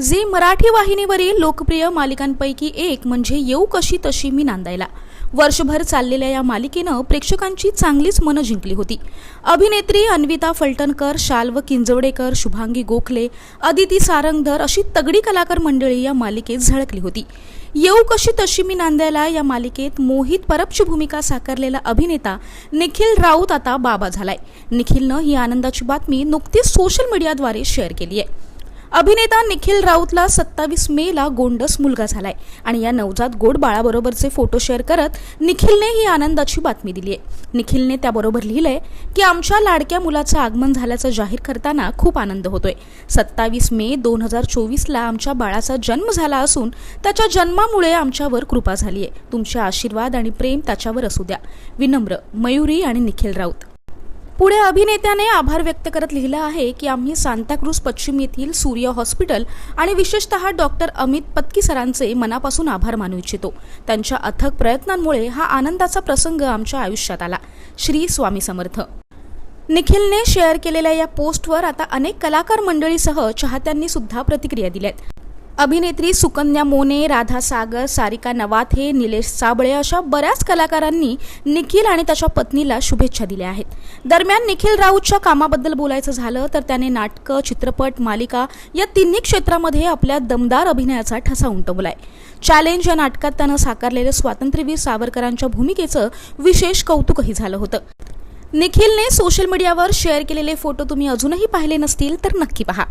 Zee Marathi वाहिनीवरील लोकप्रिय मालिकांपैकी एक म्हणजे येऊ कशी तशी मी नांदायला. वर्षभर चाललेल्या या मालिकेनं प्रेक्षकांची चांगलीच मनं जिंकली होती. अभिनेत्री अन्विता फलटणकर शाल्व किंजवडेकर शुभांगी गोखले अदिती सारंगधर अशी तगडी कलाकार मंडळी या मालिकेत झळकली होती. येऊ कशी तशी मी नांदायला या मालिकेत मोहित परबची भूमिका साकारलेला अभिनेता निखिल राऊत आता बाबा झालाय. निखिलनं ही आनंदाची बातमी नुकतीच सोशल मीडियाद्वारे शेअर केली आहे अभिनेता निखिल राऊतला सत्तावीस मेला गोंडस मुलगा झालाय. आणि या नवजात गोड बाळाबरोबरचे फोटो शेअर करत निखिलने ही आनंदाची बातमी दिली आहे निखिलने त्याबरोबर लिहिलंय की आमच्या लाडक्या मुलाचं आगमन झाल्याचं जाहीर करताना खूप आनंद होतोय. सत्तावीस मे दोन हजार चोवीसला आमच्या बाळाचा जन्म झाला असून त्याच्या जन्मामुळे आमच्यावर कृपा झाली आहे तुमचे आशीर्वाद आणि प्रेम त्याच्यावर असू द्या. विनम्र मयुरी आणि निखिल राऊत. पुढे अभिनेत्याने आभार व्यक्त करत लिहिलं आहे की आम्ही सांताक्रूज पश्चिम येथील सूर्य हॉस्पिटल आणि विशेषतः डॉक्टर अमित पत्की सरांचे मनापासून आभार मानू इच्छितो. त्यांच्या अथक प्रयत्नांमुळे हा आनंदाचा प्रसंग आमच्या आयुष्यात आला. श्री स्वामी समर्थ. निखिलने शेअर केलेल्या या पोस्टवर आता अनेक कलाकार मंडळीसह चाहत्यांनी सुद्धा प्रतिक्रिया दिल्यात. अभिनेत्री सुकन्या मोने राधा सागर सारिका नवाथे निलेश साबळे अशा बऱ्याच कलाकारांनी निखिल आणि त्याच्या पत्नीला शुभेच्छा दिल्या आहेत. दरम्यान निखिल राऊतच्या कामाबद्दल बोलायचं झालं तर त्याने नाटकं चित्रपट मालिका या तिन्ही क्षेत्रामध्ये आपल्या दमदार अभिनयाचा ठसा उमटवलाय. चॅलेंज या नाटकात त्यानं साकारलेलं स्वातंत्र्यवीर सावरकरांच्या भूमिकेचं विशेष कौतुकही झालं होतं. निखिलने सोशल मीडियावर शेअर केलेले फोटो तुम्ही अजूनही पाहिले नसतील तर नक्की पहा.